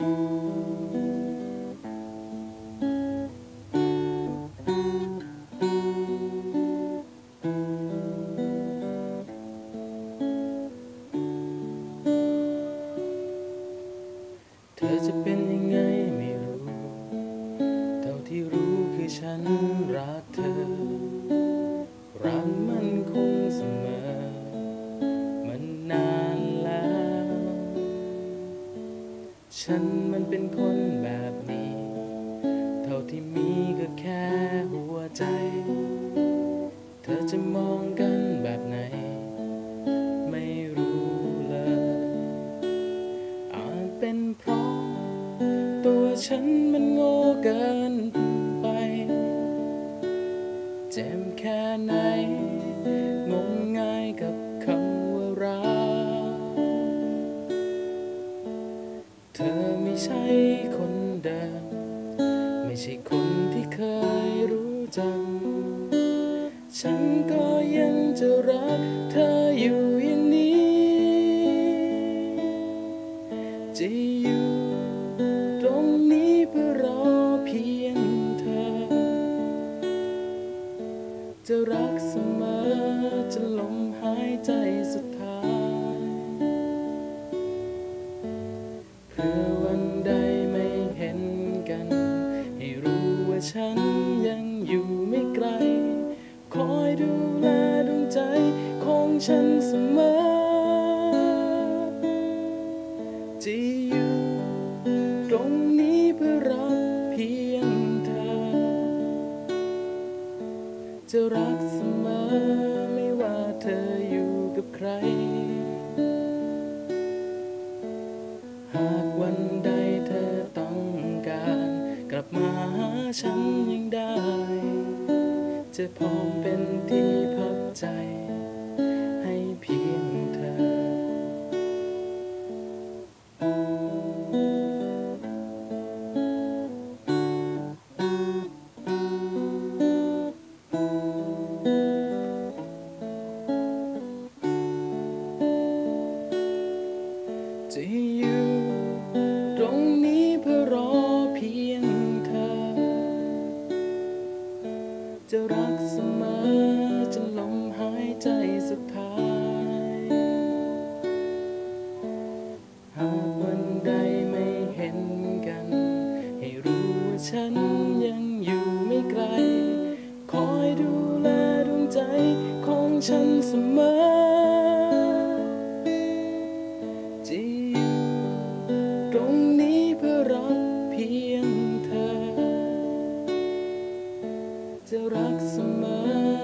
เธอจะเป็นยังไงไม่รู้ เท่าที่รู้คือฉันรักเธอ รักมันคงเสมอ ฉันมันเป็นคนแบบนี้ เท่าที่มีก็แค่หัวใจ เธอจะมองกันแบบไหน ไม่รู้เลย อาจเป็นเพราะ ตัวฉันมันโง่เกิน ใช่คนเดิม ไม่ใช่คนที่เคยรู้จัก ฉันก็ยังจะรักเธออยู่อย่างนี้จะอยู่ตรงนี้เพื่อรอเพียงเธอ จะรักเสมอจนลมหายใจสุดท้าย ฉันเสมอจะอยู่ตรงนี้เพื่อรักเพียงเธอ จะรักเสมอไม่ว่าเธออยู่กับใคร หากวันใดเธอต้องการ กลับมาหาฉันยังได้ จะพร้อมเป็นที่พักใจ ฉันยังอยู่ไม่ไกล คอยดูแลดวงใจของฉันเสมอจะอยู่ตรงนี้เพื่อรักเพียงเธอ จะรักเสมอ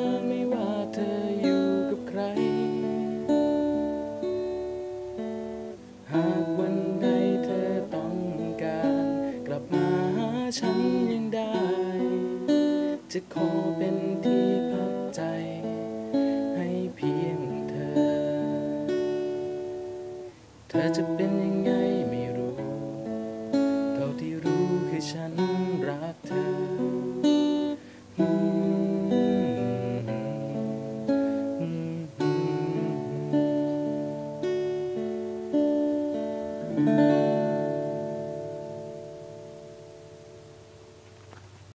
จะขอเป็นที่พักใจ ให้เพียงเธอ เธอจะเป็นยังไงไม่รู้ เท่าที่รู้คือฉันรักเธออืม